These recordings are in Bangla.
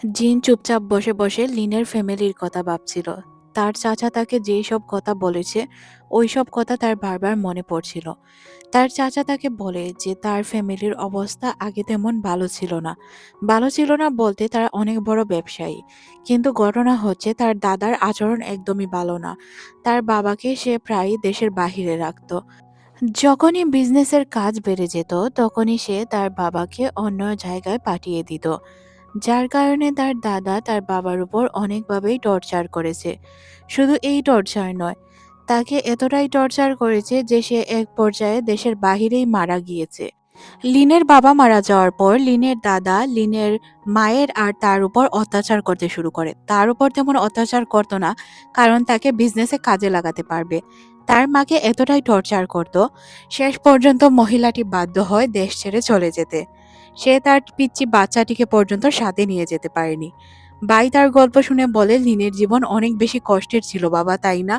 জিন চুপচাপ বসে বসে লিনের ফ্যামিলির কথা ভাবছিল। তার চাচা তাকে যেই সব কথা বলেছে, ওই সব কথা তার বারবার মনে পড়ছিল। তার চাচা তাকে বলে যে তার ফ্যামিলির অবস্থা আগে তেমন ভালো ছিল না। ভালো ছিল না বলতে তারা অনেক বড় ব্যবসায়ী। কিন্তু ঘটনা হচ্ছে তার দাদার আচরণ একদমই ভালো না। তার বাবাকে সে প্রায়ই দেশের বাহিরে রাখতো। যখনই বিজনেসের কাজ বেড়ে যেত, তখনই সে তার বাবাকে অন্য জায়গায় পাঠিয়ে দিত। যার কারণে তার দাদা তার বাবার উপর অনেকভাবেই টর্চার করেছে। শুধু এই টর্চার নয়, তাকে এতটাই টর্চার করেছে যে সে এক পর্যায়ে দেশের বাহিরেই মারা গিয়েছে। লিনের বাবা মারা যাওয়ার পর লিনের দাদা লিনের মায়ের আর তার উপর অত্যাচার করতে শুরু করে। তার উপর তেমন অত্যাচার করতো না, কারণ তাকে বিজনেসে কাজে লাগাতে পারবে। তার মাকে এতটাই টর্চার করত, শেষ পর্যন্ত মহিলাটি বাধ্য হয় দেশ ছেড়ে চলে যেতে। সে তার পিচ্চি বাচ্চাটিকে পর্যন্ত সাথে নিয়ে যেতে পারেনি। বাই তার গল্প শুনে বলে, লিনের জীবন অনেক বেশি কষ্টের ছিল বাবা, তাই না?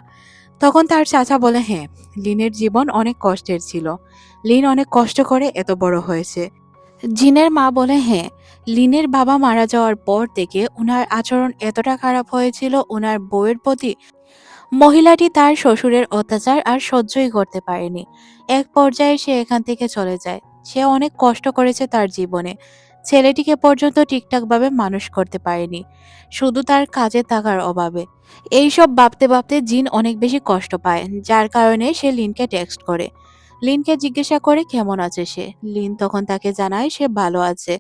তখন তার চাচা বলে হ্যাঁ লিনের জীবন অনেক কষ্টের ছিল। লিন অনেক কষ্ট করে এত বড় হয়েছে। জিনের মা বলে হ্যাঁ লিনের বাবা মারা যাওয়ার পর থেকে উনার আচরণ এতটা খারাপ হয়েছিল, উনার বউয়ের প্রতি মহিলাটি তার শ্বশুরের অত্যাচার আর সহ্যই করতে পারেনি। এক পর্যায়ে সে এখান থেকে চলে যায়। সে অনেক কষ্ট করেছে তার জীবনে। ছেলেটিকে পর্যন্ত ঠিকঠাকভাবে মানুষ করতে পারেনি। শুধু তার কাজে থাকার অভাবে। এইসব ভাবতে ভাবতে জিন অনেক বেশি কষ্ট পায়, যার কারণে সে লিনকে টেক্সট করে। লিনকে জিজ্ঞাসা করে, কেমন আছে সে? লিন তখন তাকে জানায়, সে ভালো আছে।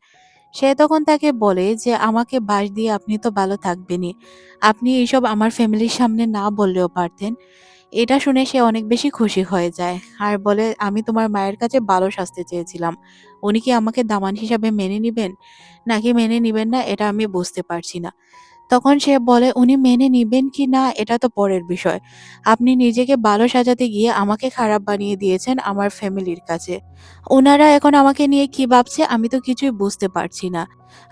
সে তখন তাকে বলে যে, আমাকে বাস দিয়ে আপনি তো ভালো থাকবেনই। আপনি এইসব আমার ফ্যামিলির সামনে না বললেও পারতেন। এটা শুনে সে অনেক বেশি খুশি হয়ে যায় আর বলে, আমি তোমার মায়ের কাছে ভালো শাস্তি চেয়েছিলাম। উনি কি আমাকে দামান হিসাবে মেনে নিবেন? নাকি মেনে নিবেন না, এটা আমি বুঝতে পারছি না। তখন সে বলে, উনি মেনে নিবেন কি না, এটা তো পরের বিষয়। আপনি নিজেকে ভালো সাজাতে গিয়ে আমাকে খারাপ বানিয়ে দিয়েছেন আমার ফ্যামিলির কাছে। ওনারা এখন আমাকে নিয়ে কি ভাবছে, আমি তো কিছুই বুঝতে পারছি না।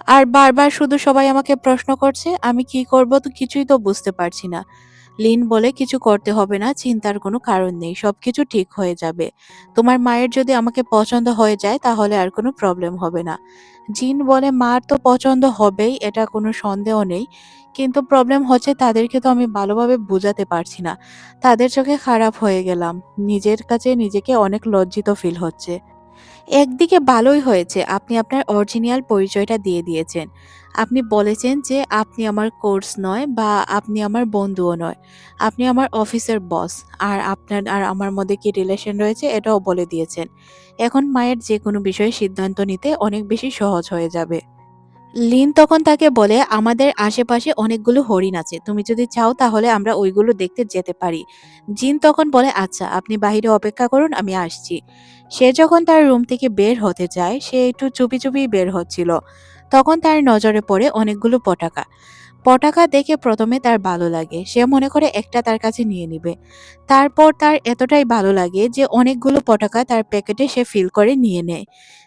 আর বারবার শুধু সবাই আমাকে প্রশ্ন করছে, আমি কি করব, তো কিছুই তো বুঝতে পারছি না। লিন বলে কিছু করতে হবে না, চিন্তার কোনো কারণ নেই, সবকিছু ঠিক হয়ে যাবে। তোমার মায়ের যদি আমাকে পছন্দ হয়ে যায়, তাহলে আর কোনো প্রবলেম হবে না। জিন বলে, মার তো পছন্দ হবেই, এটা কোনো সন্দেহ নেই। কিন্তু প্রবলেম হচ্ছে, তাদেরকে তো আমি ভালোভাবে বোঝাতে পারছি না। তাদের চোখে খারাপ হয়ে গেলাম। নিজের কাছে নিজেকে অনেক লজ্জিত ফিল হচ্ছে। একদিকে ভালোই হয়েছে, আপনি আপনার অরিজিনাল পরিচয়টা দিয়ে দিয়েছেন। আপনি বলেছেন যে আপনি আমার কোর্স নয় বা আপনি আমার বন্ধুও নয়, আপনি আমার অফিসের বস আর আপনার, আর আমার মধ্যে কি রিলেশন রয়েছে এটাও বলে দিয়েছেন। এখন মায়ের যে কোনো বিষয়ে সিদ্ধান্ত নিতে অনেক বেশি সহজ হয়ে যাবে। লিন তখন তাকে বলে, আমাদের আশেপাশে অনেকগুলো হরিণ আছে। তুমি যদি চাও তাহলে আমরা ওইগুলো দেখতে যেতে পারি। জিন তখন বলে আচ্ছা আপনি বাহিরে অপেক্ষা করুন, আমি আসছি। সে যখন তার রুম থেকে বের হতে যায়, সে একটু চুপি চুপি বের হচ্ছিল। তখন তার নজরে পড়ে অনেকগুলো পটাকা পটাকা দেখে প্রথমে তার ভালো লাগে। সে মনে করে একটা তার কাছে নিয়ে নিবে। তারপর তার এতটাই ভালো লাগে যে অনেকগুলো পটাকা তার প্যাকেটে সে ফিল করে নিয়ে নেয়,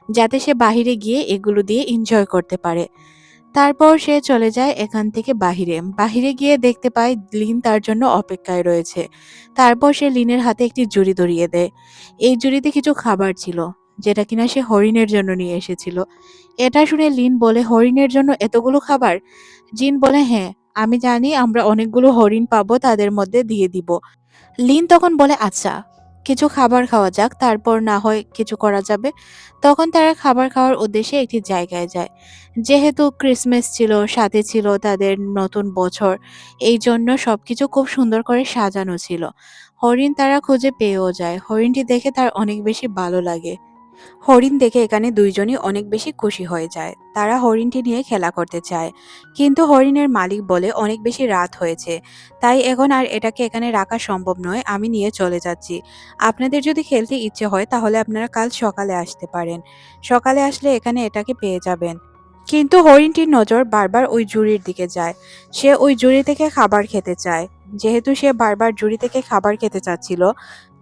যাতে সে বাহিরে গিয়ে এগুলো দিয়ে এনজয় করতে পারে। তারপর সে চলে যায় এখান থেকে বাহিরে। বাহিরে গিয়ে দেখতে পায় লিন তার জন্য অপেক্ষায় রয়েছে। তারপর সে লিনের হাতে একটি জুড়ি ধরিয়ে দেয়। এই জুড়িতে কিছু খাবার ছিল। যেটা কিনা সে হরিণের জন্য নিয়ে এসেছিল। এটা শুনে লিন বলে, হরিণের জন্য এতগুলো খাবার? জিন বলে হ্যাঁ আমি জানি আমরা অনেকগুলো হরিণ পাবো, তাদের মধ্যে দিয়ে দিব। লিন তখন বলে আচ্ছা কিছু খাবার খাওয়া যাক, তারপর না হয় কিছু করা যাবে। তখন তারা খাবার খাওয়ার উদ্দেশ্যে একটি জায়গায় যায়। যেহেতু ক্রিসমাস ছিল, সাথে ছিল তাদের নতুন বছর, এই জন্য সবকিছু খুব সুন্দর করে সাজানো ছিল। হরিণ তারা খুঁজে পেয়েও যায়। হরিণটি দেখে তার অনেক বেশি ভালো লাগে। হরিণ দেখে এখানে দুইজনই অনেক বেশি খুশি হয়ে যায়। তারা হরিণটি নিয়ে খেলা করতে চায়। কিন্তু হরিণের মালিক বলে অনেক বেশি রাত হয়েছে। তাই এখন আর এটাকে এখানে রাখা সম্ভব নয়। আমি নিয়ে চলে যাচ্ছি। আপনাদের যদি খেলতে ইচ্ছে হয়, তাহলে আপনারা কাল সকালে আসতে পারেন। সকালে আসলে এখানে এটাকে পেয়ে যাবেন। কিন্তু হরিণটির নজর বারবার ওই জুড়ির দিকে যায়। সে ওই জুড়ি থেকে খাবার খেতে চায়। যেহেতু সে বারবার জুড়ি থেকে খাবার খেতে চাচ্ছিল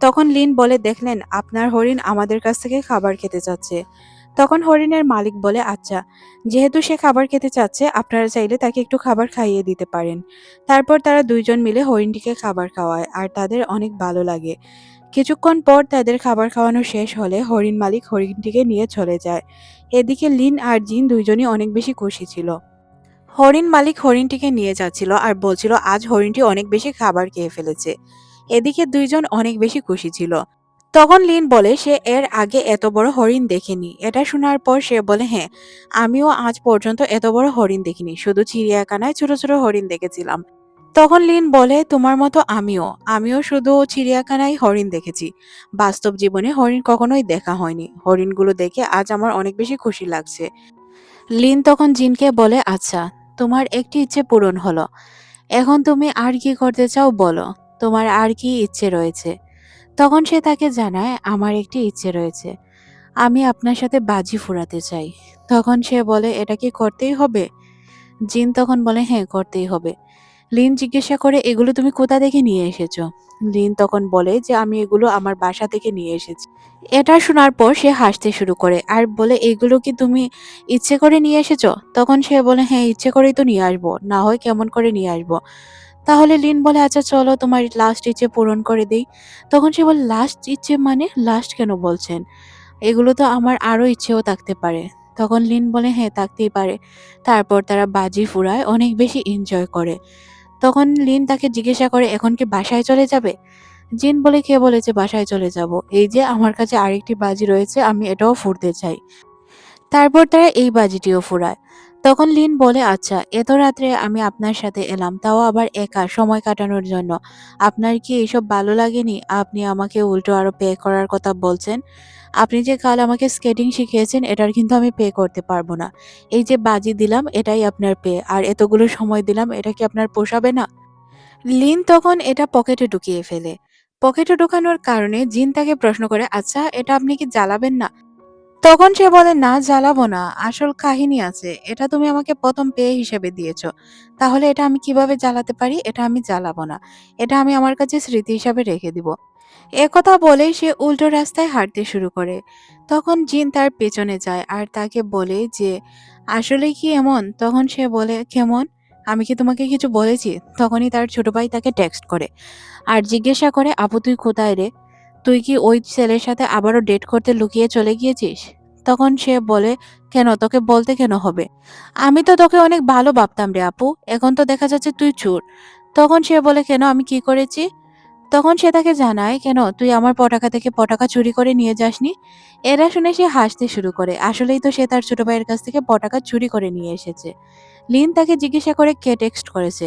তখন লিন বলে, দেখলেন, আপনার হরিণ আমাদের কাছ থেকে খাবার খেতে চাচ্ছে। তখন হরিণের মালিক বলে আচ্ছা যেহেতু সে খাবার খেতে চাচ্ছে, আপনারা চাইলে তাকে একটু খাবার খাইয়ে দিতে পারেন। তারপর তারা দুইজন মিলে হরিণটিকে খাবার খাওয়ায়, আর তাদের অনেক ভালো লাগে। কিছুক্ষণ পর তাদের খাবার খাওয়ানো শেষ হলে হরিণ মালিক হরিণটিকে নিয়ে চলে যায়। এদিকে লিন আর জিন দুইজনই অনেক বেশি খুশি ছিল। হরিণ মালিক হরিণটিকে নিয়ে যাচ্ছিল আর বলছিল, আজ হরিণটি অনেক বেশি খাবার খেয়ে ফেলেছে। এদিকে দুইজন অনেক বেশি খুশি ছিল। তখন লিন বলে, সে এর আগে এত বড় হরিণ দেখেনি। এটা শোনার পর সে বলে হ্যাঁ আমিও আজ পর্যন্ত এত বড় হরিণ দেখিনি। শুধু চিড়িয়াখানায় ছোট ছোট হরিণ দেখেছিলাম। তখন লিন বলে, তোমার মতো আমিও। আমিও শুধু চিড়িয়াখানায় হরিণ দেখেছি। বাস্তব জীবনে হরিণ কখনোই দেখা হয়নি। হরিণগুলো দেখে আজ আমার অনেক বেশি খুশি লাগছে। লিন তখন জিনকে বলে আচ্ছা তোমার একটি ইচ্ছে পূরণ হলো। এখন তুমি আর কি করতে চাও বলো? তোমার আর কি ইচ্ছে রয়েছে? তখন সে তাকে জানায়, আমার একটি ইচ্ছে রয়েছে। আমি আপনার সাথে বাজি ফুরাতে চাই। তখন সে বলে, এটা কি করতেই হবে? জিন তখন বলে হ্যাঁ করতেই হবে। লিন জিজ্ঞাসা করে, এগুলো তুমি কোথা থেকে নিয়ে এসেছ? লিন তখন বলে, যে আমি এগুলো আমার বাসা থেকে নিয়ে এসেছি। এটা শোনার পর সে হাসতে শুরু করে, আর বলে, এগুলো কি তুমি ইচ্ছে করে নিয়ে এসেছ? তখন সে বলে হ্যাঁ ইচ্ছে করেই তো নিয়ে আসব। না হয় কেমন করে নিয়ে আসব? তাহলে লিন বলে আচ্ছা চলো তোমার লাস্ট ইচ্ছে পূরণ করে দেই। তখন সে বলে লাস্ট ইচ্ছে মানে লাস্ট কেন বলছেন? এগুলো তো আমার আরও ইচ্ছেও থাকতে পারে। তখন লিন বলে হ্যাঁ থাকতেই পারে। তারপর তারা বাজি ফুরায়, অনেক বেশি এনজয় করে। তখন লিন তাকে জিজ্ঞাসা করে, এখন কি বাসায় চলে যাবে? জিন বলে, কে বলেছে বাসায় চলে যাব? এই যে আমার কাছে আরেকটি বাজি রয়েছে, আমি এটাও ফুরতে চাই। তারপর তারা এই বাজিটিও ফুরায়। তখন লিন বলে আচ্ছা এত রাত্রে আমি আপনার সাথে এলাম, তাও আবার একা সময় কাটানোর জন্য। আপনার কি এইসব ভালো লাগেনি? আপনি আমাকে উল্টো আরও পে করার কথা বলছেন। আপনি যে কাল আমাকে স্কেটিং শিখিয়েছেন, এটার কিন্তু আমি পে করতে পারব না। এই যে বাজি দিলাম, এটাই আপনার পে। আর এতগুলো সময় দিলাম, এটা কি আপনার পোষাবে না? লিন তখন এটা পকেটে ঢুকিয়ে ফেলে। পকেটে ঢোকানোর কারণে জিন তাকে প্রশ্ন করে আচ্ছা এটা আপনি কি জ্বালাবেন না? তখন সে বলে, না, জ্বালাবো না। আসল কাহিনী আছে। এটা তুমি আমাকে প্রথম পেয়ে হিসেবে দিয়েছ। তাহলে এটা আমি কীভাবে জ্বালাতে পারি? এটা আমি জ্বালাবো না। এটা আমি আমার কাছে স্মৃতি হিসাবে রেখে দিব। একথা বলেই সে উল্টো রাস্তায় হাঁটতে শুরু করে। তখন জিন তার পেছনে যায় আর তাকে বলে যে, আসলে কি এমন? তখন সে বলে, কেমন? আমি কি তোমাকে কিছু বলেছি? তখনই তার ছোট ভাই তাকে টেক্সট করে আর জিজ্ঞাসা করে, আপু, তুই কোথায় রে? তুই কি ওই ছেলের সাথে আবারও ডেট করতে লুকিয়ে চলে গিয়েছিস? তখন সে বলে, কেন? তোকে বলতে কেন হবে? আমি তো তোকে অনেক ভালো ভাবতাম রে আপু। এখন তো দেখা যাচ্ছে তুই চোর। তখন সে বলে, কেন? আমি কি করেছি? তখন সে তাকে জানায়, কেন? তুই আমার পটাকা থেকে পটাকা চুরি করে নিয়ে যাসনি? এরা শুনে সে হাসতে শুরু করে। আসলেই তো সে তার ছোট ভাইয়ের কাছ থেকে পটাকা চুরি করে নিয়ে এসেছে। লিন তাকে জিজ্ঞাসা করে কে টেক্সট করেছে।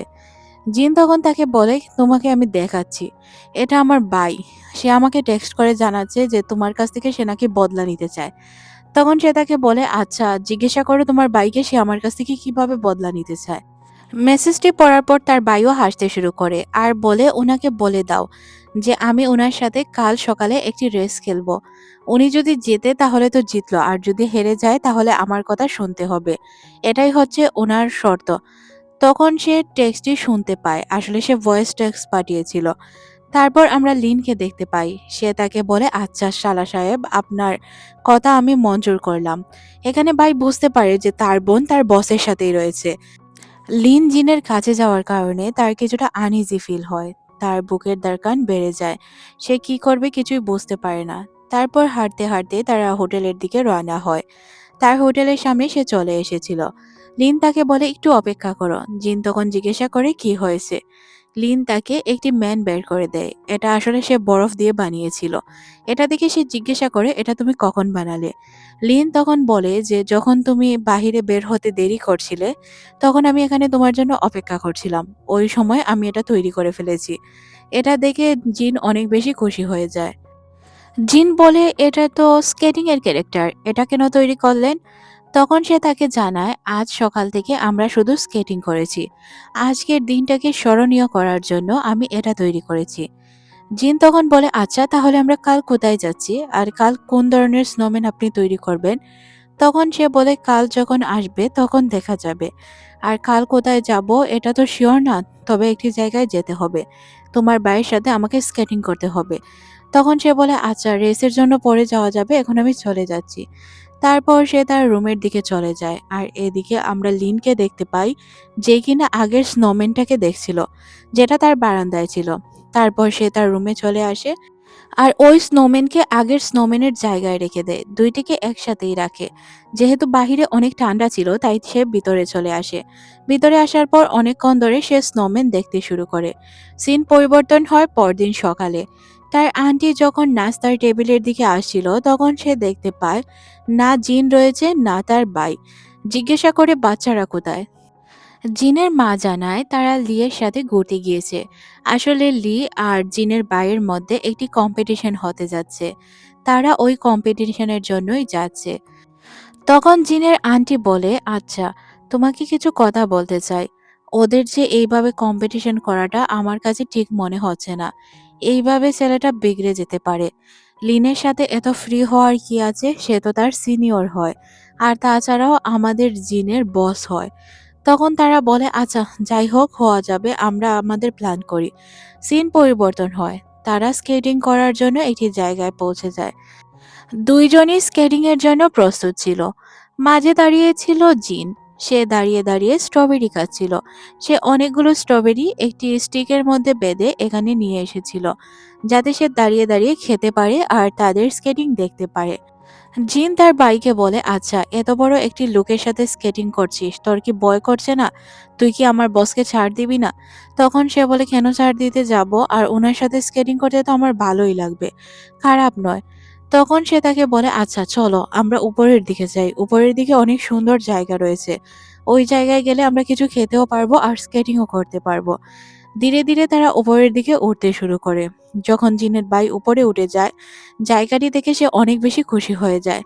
জিন তখন তাকে বলে, তোমাকে আমি দেখাচ্ছি। এটা আমার বাই সে আমাকে টেক্সট করে জানাচ্ছে যে তোমার কাছ থেকে সে নাকি বদলা নিতে চায়। তখন সে তাকে বলে আচ্ছা জিজ্ঞাসা করো তোমার বাইকে সে আমার কাছ থেকে কীভাবে বদলা নিতে চায়? মেসেজটি পড়ার পর তার বাইও হাসতে শুরু করে আর বলে, ওনাকে বলে দাও যে আমি ওনার সাথে কাল সকালে একটি রেস খেলব। উনি যদি জেতে তাহলে তো জিতলো, আর যদি হেরে যায় তাহলে আমার কথা শুনতে হবে। এটাই হচ্ছে ওনার শর্ত। তখন সে টেক্সটটি শুনতে পায়। আসলে সে ভয়েস টেক্সট পাঠিয়েছিল। তারপর আমরা লিনকে দেখতে পাই। সে তাকে বলে আচ্ছা শালা সাহেব, আপনার কথা আমি মঞ্জুর করলাম। এখানে ভাই বুঝতে পারে যে তার বোন তার বসের সাথেই রয়েছে। লিন জিনের কাছে যাওয়ার কারণে তার কিছুটা আনইজি ফিল হয়। তার বুকের দরকান বেড়ে যায়। সে কি করবে কিছুই বুঝতে পারে না। তারপর হাঁটতে হাঁটতে তারা হোটেলের দিকে রওনা হয়। তার হোটেলের সামনে সে চলে এসেছিল। লিন তাকে বলে, একটু অপেক্ষা করো। জিন তখন জিজ্ঞাসা করে, কি হয়েছে? লিন তাকে একটি ম্যান বের করে দেয়। এটা আসলে সে বরফ দিয়ে বানিয়েছিল। এটা দেখে সে জিজ্ঞাসা করে, এটা তুমি কখন বানালে? লিন তখন বলে যে, যখন তুমি বাহিরে বের হতে দেরি করছিলে, তখন আমি এখানে তোমার জন্য অপেক্ষা করছিলাম। ওই সময় আমি এটা তৈরি করে ফেলেছি। এটা দেখে জিন অনেক বেশি খুশি হয়ে যায়। জিন বলে, এটা তো স্কেটিং এর ক্যারেক্টার। এটা কেন তৈরি করলেন? তখন সে তাকে জানায়, আজ সকাল থেকে আমরা শুধু স্কেটিং করেছি। আজকের দিনটাকে স্মরণীয় করার জন্য আমি এটা তৈরি করেছি। জিন তখন বলে আচ্ছা তাহলে আমরা কাল কোথায় যাচ্ছি? আর কাল কোন ধরনের স্নোম্যান আপনি তৈরি করবেন? তখন সে বলে, কাল যখন আসবে, তখন দেখা যাবে। আর কাল কোথায় যাব, এটা তো শিওর না, তবে একটি জায়গায় যেতে হবে। তোমার বাড়ির সাথে আমাকে স্কেটিং করতে হবে। তখন সে বলে আচ্ছা রেসের জন্য পরে যাওয়া যাবে, এখন আমি চলে যাচ্ছি। তারপর সে তার রুমের দিকে চলে যায়। আর এদিকে আমরা লিনকে দেখতে পাই, যে কিনা আগের স্নোম্যানটাকে দেখছিল, যেটা তার বারান্দায় ছিল। তারপর সে তার রুমে চলে আসে আর ওই স্নোম্যানকে আগের স্নোম্যানের জায়গায় রেখে দেয়। দুইটিকে একসাথেই রাখে। যেহেতু বাহিরে অনেক ঠান্ডা ছিল, তাই সে ভিতরে চলে আসে। ভিতরে আসার পর অনেকক্ষণ ধরে সে স্নোম্যান দেখতে শুরু করে। সিন পরিবর্তন হয় পরদিন সকালে। তার আন্টি যখন নাস্তার টেবিলের দিকে আসছিল, তখন সে দেখতে পায়, না জিন রয়েছে, না তার বাই জিজ্ঞাসা করে, বাচ্চারা কোথায়? জিনের মা জানায়, তারা লিয়ের সাথে ঘুরতে গিয়েছে। আসলে লি আর জিনের বাইয়ের মধ্যে একটি কম্পিটিশন হতে যাচ্ছে। তারা ওই কম্পিটিশনের জন্যই যাচ্ছে। তখন জিনের আন্টি বলে আচ্ছা তোমাকে কিছু কথা বলতে চাই। ওদের যে এইভাবে কম্পিটিশন করাটা আমার কাছে ঠিক মনে হচ্ছে না। এইভাবে ছেলেটা বিগড়ে যেতে পারে। লিনের সাথে এত ফ্রি হওয়ার কি আছে? সে তো তার সিনিয়র হয়। আর তাছাড়াও আমাদের জিনের বস হয়। তখন তারা বলে আচ্ছা যাই হোক, হওয়া যাবে, আমরা আমাদের প্ল্যান করি। সিন পরিবর্তন হয়। তারা স্কেটিং করার জন্য একটি জায়গায় পৌঁছে যায়। দুইজনই স্কেটিং এর জন্য প্রস্তুত ছিল। মাঝে দাঁড়িয়ে ছিল জিন। সে দাঁড়িয়ে দাঁড়িয়ে স্ট্রবেরি খাচ্ছিল। সে অনেকগুলো স্ট্রবেরি একটি স্টিকের মধ্যে বেঁধে এখানে নিয়ে এসেছিল, যাতে সে দাঁড়িয়ে দাঁড়িয়ে খেতে পারে আর তাদের স্কেটিং দেখতে পারে। জিন তার বাইকে বলে আচ্ছা এত বড় একটি লোকের সাথে স্কেটিং করছিস, তোর কি বয় করছে না? তুই কি আমার বসকে ছাড় দিবি না? তখন সে বলে, কেন ছাড় দিতে যাব? আর ওনার সাথে স্কেটিং করতে তো আমার ভালোই লাগবে। খারাপ নয়। তখন সে তাকে বলে আচ্ছা চলো, আমরা উপরের দিকে যাই। উপরের দিকে অনেক সুন্দর জায়গা রয়েছে। ওই জায়গায় গেলে আমরা কিছু খেতেও পারব আর স্কেটিংও করতে পারব। ধীরে ধীরে তারা উপরের দিকে উঠতে শুরু করে। যখন জিনের বাই উপরে উঠে যায়, জায়গাটি দেখে সে অনেক বেশি খুশি হয়ে যায়।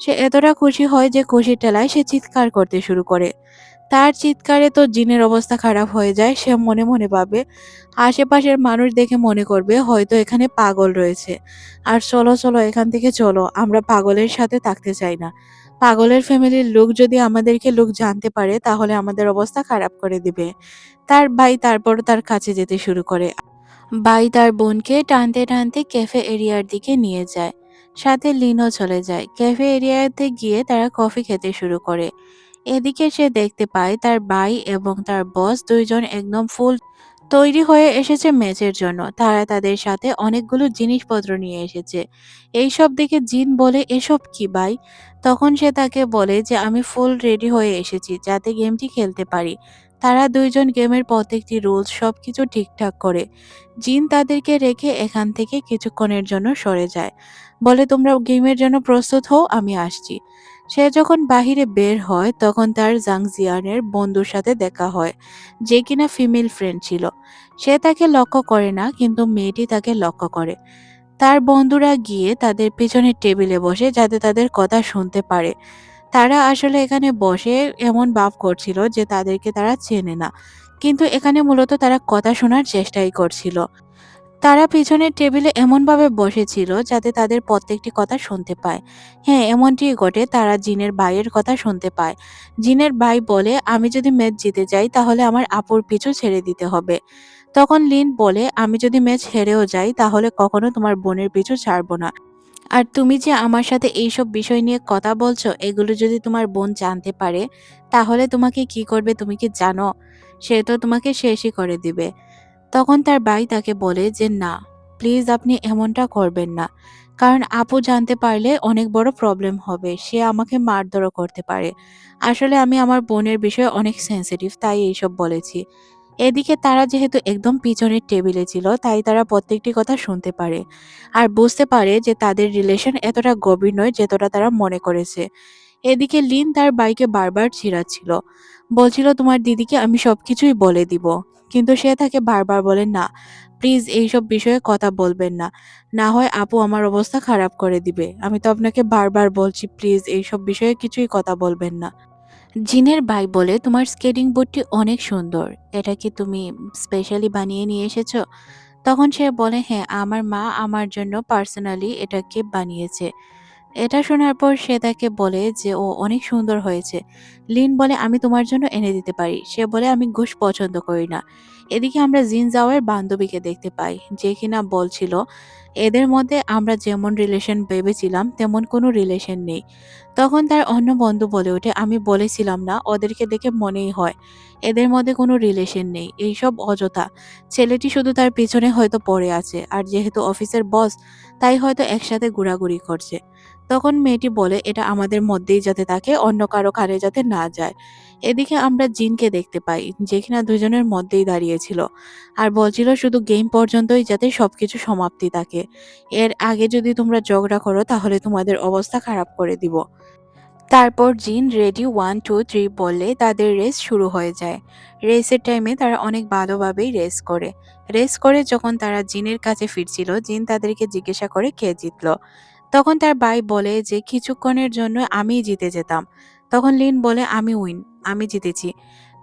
সে এতটা খুশি হয় যে খুশির টেলায় সে চিৎকার করতে শুরু করে। তার চিৎকারে তো জিনের অবস্থা খারাপ হয়ে যায়, সে মনে মনে পাবে আশেপাশের মানুষ দেখে মনে করবে, হয়তো এখানে পাগল রয়েছে। আর চলো চলো, এখান থেকে চলো, আমরা পাগলের সাথে থাকতে চাই না। পাগলের ফ্যামিলির লোক যদি আমাদেরকে লোক জানতে পারে, তাহলে আমাদের অবস্থা খারাপ করে দিবে। তার ভাই তারপর তার কাছে যেতে শুরু করে। ভাই তার বোনকে টানতে টানতে ক্যাফে এরিয়ার দিকে নিয়ে যায়। সাথে লিনও চলে যায়। ক্যাফে এরিয়াতে গিয়ে তারা কফি খেতে শুরু করে। এদিকে সে দেখতে পায় তার ভাই এবং তার বস দুইজন একদম ফুল তৈরি হয়ে এসেছে ম্যাচের জন্য। তারা তাদের সাথে অনেকগুলো জিনিসপত্র নিয়ে এসেছে। এইসব দেখে জিন বলে, এসব কি ভাই? তখন সে তাকে বলে যে, আমি ফুল রেডি হয়ে এসেছি, যাতে গেমটি খেলতে পারি। তারা দুইজন গেমের প্রত্যেকটি রুলস সবকিছু ঠিকঠাক করে। জিন তাদেরকে রেখে এখান থেকে কিছুক্ষণের জন্য সরে যায়। বলে, তোমরা গেমের জন্য প্রস্তুত হও, আমি আসছি। সে যখন বাহিরে বের হয়, তখন তার জাংজিয়ানের বন্ধুর সাথে দেখা হয়, যে কিনা ফিমেল ফ্রেন্ড ছিল। সে তাকে লক্ষ্য করে না, কিন্তু মেয়েটি তাকে লক্ষ্য করে। তার বন্ধুরা গিয়ে তাদের পেছনের টেবিলে বসে, যাতে তাদের কথা শুনতে পারে। তারা আসলে এখানে বসে এমন ভাব করছিল যে তাদেরকে তারা চেনে না, কিন্তু এখানে মূলত তারা কথা শোনার চেষ্টাই করছিল। তারা পিছনের টেবিলে এমনভাবে বসেছিল যাতে তাদের প্রত্যেকটি কথা শুনতে পায়। হ্যাঁ এমনটি ঘটে, তারা জিনের ভাইয়ের কথা শুনতে পায়। জিনের ভাই বলে, আমি যদি ম্যাচ জিতে যাই, তাহলে আমার আপুর পিছু ছেড়ে দিতে হবে। তখন লিন বলে, আমি যদি ম্যাচ হেরেও যাই, তাহলে কখনো তোমার বোনের পিছু ছাড়বো না। আর তুমি যে আমার সাথে এইসব বিষয় নিয়ে কথা বলছো, এগুলো যদি তোমার বোন জানতে পারে, তাহলে তোমাকে কি করবে তুমি কি জানো? সে তো তোমাকে শেষই করে দিবে। তখন তার ভাই তাকে বলে যে, না প্লিজ আপনি এমনটা করবেন না। কারণ আপু জানতে পারলে অনেক বড় প্রবলেম হবে। সে আমাকে মারধরও করতে পারে। আসলে আমি আমার বোনের বিষয়ে অনেক সেন্সিটিভ তাই এইসব বলেছি। এদিকে তারা যেহেতু একদম পিছনের টেবিলে ছিল, তাই তারা প্রত্যেকটি কথা শুনতে পারে। আর বুঝতে পারে যে তাদের রিলেশন এতটা গভীর নয়, যতটা তারা মনে করেছে। এদিকে লিন তার বাইকে বারবার ছিঁড়াচ্ছিল। বলছিল, তোমার দিদিকে আমি সবকিছুই বলে দিব। কিন্তু সে তাকে বারবার বলে, না, প্লিজ এইসব বিষয়ে কথা বলবেন না। না হয় আপু আমার অবস্থা খারাপ করে দিবে। আমি তো আপনাকে বারবার বলছি, প্লিজ এইসব বিষয়ে কিছুই কথা বলবেন না। জিনের ভাই বলে, তোমার স্কেটিং বোর্ডটি অনেক সুন্দর। এটা কি তুমি স্পেশালি বানিয়ে নিয়ে এসেছ? তখন সে বলে হ্যাঁ আমার মা আমার জন্য পার্সোনালি এটাকে বানিয়েছে। এটা শোনার পর সে তাকে বলে যে, ও অনেক সুন্দর হয়েছে। লিন বলে, আমি তোমার জন্য এনে দিতে পারি। সে বলে, আমি ঘুষ পছন্দ করি না। এদিকে আমরা জিন জাওয়ের বান্ধবীকে দেখতে পাই, যে কিনা বলছিল, এদের মধ্যে আমরা যেমন রিলেশন ভেবেছিলাম, তেমন কোনো রিলেশন নেই। তখন তার অন্য বন্ধু বলে ওঠে, আমি বলেছিলাম না, ওদেরকে দেখে মনেই হয়, এদের মধ্যে কোনো রিলেশন নেই, এইসব অযথা ছেলেটি শুধু তার পিছনে হয়তো পড়ে আছে, আর যেহেতু অফিসের বস তাই হয়তো একসাথে ঘোরাঘুরি করছে তখন মেয়েটি বলে, এটা আমাদের মধ্যেই যাতে থাকে, অন্য কারও কানে যাতে না যায়। এদিকে আমরা জিনকে দেখতে পাই, যে কিনা দুজনের মধ্যেই দাঁড়িয়েছিল আর বলছিল, শুধু গেম পর্যন্তই যাতে সবকিছু সমাপ্তি থাকে। এর আগে যদি তোমরা ঝগড়া করো, তাহলে তোমাদের অবস্থা খারাপ করে দিব। তারপর জিন রেডি ওয়ান টু থ্রি বললে, তাদের রেস শুরু হয়ে যায়। রেসের টাইমে তারা অনেক ভালোভাবেই রেস করে। রেস করে যখন তারা জিনের কাছে ফিরছিল, জিন তাদেরকে জিজ্ঞাসা করে, কে জিতলো? তখন তার ভাই বলে যে, কিছুক্ষণের জন্য আমিই জিতে যেতাম। তখন লিন বলে, আমি উইন, আমি জিতেছি।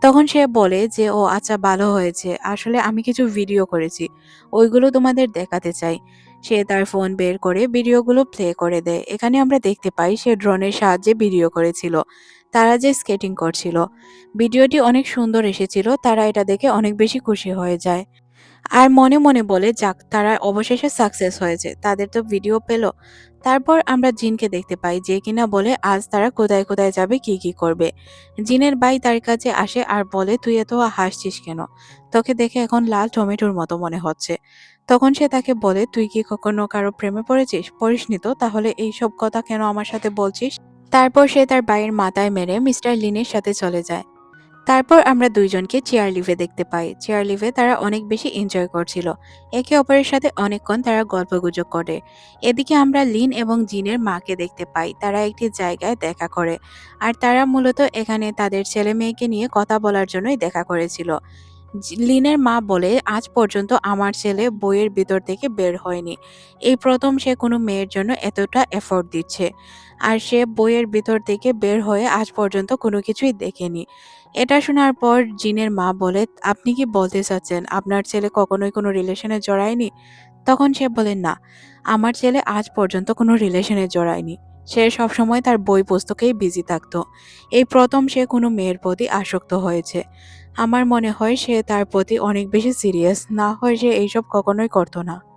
তখন সে বলে যে, ও আচ্ছা ভালো হয়েছে। আসলে আমি কিছু ভিডিও করেছি। ওইগুলো তোমাদের দেখাতে চাই। সে তার ফোন বের করে ভিডিওগুলো প্লে করে দেয়। এখানে আমরা দেখতে পাই, সে ড্রোনের সাহায্যে ভিডিও করেছিল। তারা যে স্কেটিং করছিল। ভিডিওটি অনেক সুন্দর এসেছিল। তারা এটা দেখে অনেক বেশি খুশি হয়ে যায়। আর মনে মনে বলে, যাক, তারা অবশেষে সাকসেস হয়েছে, তাদের তো ভিডিও পেল। তারপর আমরা জিনকে দেখতে পাই, যে কিনা বলে, আজ তারা কোথায় কোথায় যাবে, কি কি করবে? জিনের ভাই তার কাছে আসে আর বলে, তুই এত হাসছিস কেন? তোকে দেখে এখন লাল টমেটোর মতো মনে হচ্ছে। তখন সে তাকে বলে, তুই কি কখনো কারও প্রেমে পড়েছিস? পড়িসনি তো, তাহলে এই সব কথা কেন আমার সাথে বলছিস? তারপর সে তার ভাইয়ের মাথায় মেরে মিস্টার লিনের সাথে চলে যায়। তারপর আমরা দুইজনকে চেয়ার লিভে দেখতে পাই। চেয়ার লিভে তারা অনেক বেশি এনজয় করছিল। একে অপরের সাথে অনেকক্ষণ তারা গল্পগুজব করে। এদিকে আমরা লিন এবং জিনের মাকে দেখতে পাই। তারা একটি জায়গায় দেখা করে। আর তারা মূলত এখানে তাদের ছেলে মেয়েকে নিয়ে কথা বলার জন্যই দেখা করেছিল। লিনের মা বলে, আজ পর্যন্ত আমার ছেলে বইয়ের ভিতর থেকে বের হয়নি। এই প্রথম সে কোনো মেয়ের জন্য এতটা এফোর্ট দিচ্ছে। আর সে বইয়ের ভিতর থেকে বের হয়ে আজ পর্যন্ত কোনো কিছুই দেখেনি। এটা শোনার পর জিনের মা বলে, আপনি কি বলতে চাচ্ছেন? আপনার ছেলে কখনোই কোনো রিলেশনে জড়ায়নি? তখন সে বলে, না, আমার ছেলে আজ পর্যন্ত কোনো রিলেশনে জড়ায়নি। সে সবসময় তার বই পুস্তকেই বিজি থাকতো। এই প্রথম সে কোনো মেয়ের প্রতি আসক্ত হয়েছে। আমার মনে হয় সে তার প্রতি অনেক বেশি সিরিয়াস, না হয় সে এইসব কখনোই করতো না।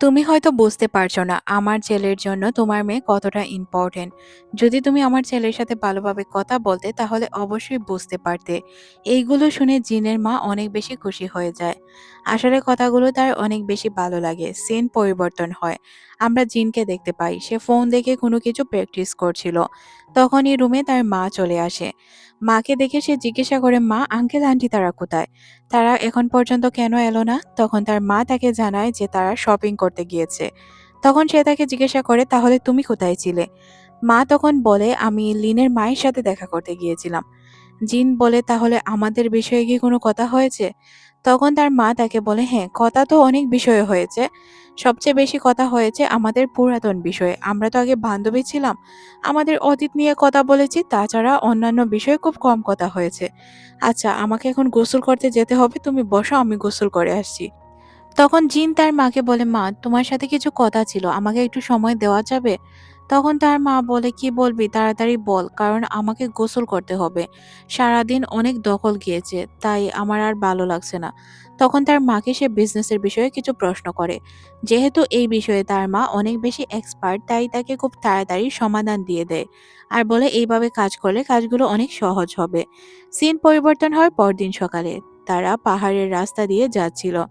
তুমি হয়তো বুঝতে পারছ না আমার ছেলের জন্য তোমার মেয়ে কতটা ইম্পর্টেন্ট যদি তুমি আমার ছেলের সাথে ভালোভাবে কথা বলতে, তাহলে অবশ্যই বুঝতে পারতে। এইগুলো শুনে জিনের মা অনেক বেশি খুশি হয়ে যায়। আসলে কথাগুলো তার অনেক বেশি ভালো লাগে সিন পরিবর্তন হয়। আমরা জিনকে দেখতে পাই, সে ফোন দেখে কোনো কিছু প্র্যাকটিস করছিল। তখনই রুমে তার মা চলে আসে। মাকে দেখে সে জিজ্ঞাসা করে, মা, আঙ্কেল, আন্টি তারা কোথায়? তারা এখন পর্যন্ত কেন এলো না? তখন তার মা তাকে জানায় যে তারা শপিং করতে গিয়েছে। তখন সে তাকে জিজ্ঞাসা করে, তাহলে তুমি কোথায় ছিলে? মা তখন বলে, আমি লিনের মায়ের সাথে দেখা করতে গিয়েছিলাম। জিন বলে, তাহলে আমাদের বিষয়ে কি কোনো কথা হয়েছে? তখন তার মা তাকে বলে হ্যাঁ কথা তো অনেক বিষয়ে হয়েছে। সবচেয়ে বেশি কথা হয়েছে আমাদের পুরাতন বিষয়ে। আমরা তো আগে বান্ধবী ছিলাম। আমাদের অতীত নিয়ে কথা বলেছি, তাছাড়া অন্যান্য বিষয়ে খুব কম কথা হয়েছে। আচ্ছা আমাকে এখন গোসল করতে যেতে হবে, তুমি বসো, আমি গোসল করে আসছি। তখন জিন তার মাকে বলে, মা, তোমার সাথে কিছু কথা ছিল, আমাকে একটু সময় দেওয়া যাবে? তখন তার মা বলে, কি বলবি? তাড়াতাড়ি বল, কারণ আমাকে গোসল করতে হবে। সারাদিন অনেক দখল গিয়েছে, তাই আমার আর ভালো লাগছে না। তখন তার মাকে সে বিজনেসের বিষয়ে কিছু প্রশ্ন করে। যেহেতু এই বিষয়ে তার মা অনেক বেশি এক্সপার্ট তাই তাকে খুব তাড়াতাড়ি সমাধান দিয়ে দেয়। আর বলে, এইভাবে কাজ করলে কাজগুলো অনেক সহজ হবে। সিন পরিবর্তন হয় পরদিন সকালে তারা পাহাড়ের রাস্তা দিয়ে যাচ্ছিল।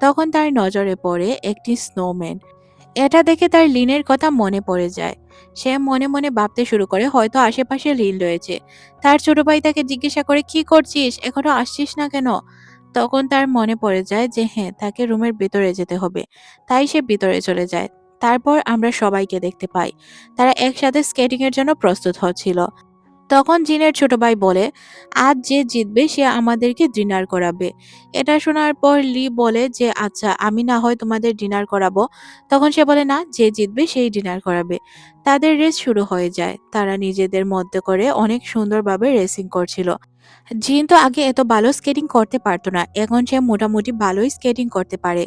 তখন তার নজরে পড়ে একটি স্নোম্যান এটা দেখে তার লিনের কথা মনে পড়ে যায়। সে মনে মনে ভাবতে শুরু করে, হয়তো আশেপাশে লিন রয়েছে। তার ছোট ভাই তাকে জিজ্ঞাসা করে, কি করছিস? এখনও আসছিস না কেন? তখন তার মনে পড়ে যায় যে হ্যাঁ তাকে রুমের ভিতরে যেতে হবে। তাই সে ভিতরে চলে যায়। তারপর আমরা সবাইকে দেখতে পাই। তারা একসাথে স্কেটিং এর জন্য প্রস্তুত হচ্ছিল। তখন জিনের ছোট ভাই বলে, আজ যে জিতবে, সে আমাদেরকে ডিনার করাবে। এটা শোনার পর লি বলে যে আচ্ছা আমি না হয় তোমাদের ডিনার করাবো। তখন সে বলে, না, যে জিতবে, সেই ডিনার করাবে। তাদের রেস শুরু হয়ে যায়। তারা নিজেদের মধ্যে করে অনেক সুন্দরভাবে রেসিং করছিল। জিন তো আগে এত ভালো স্কেটিং করতে পারতো না। এখন সে মোটামুটি ভালোই স্কেটিং করতে পারে।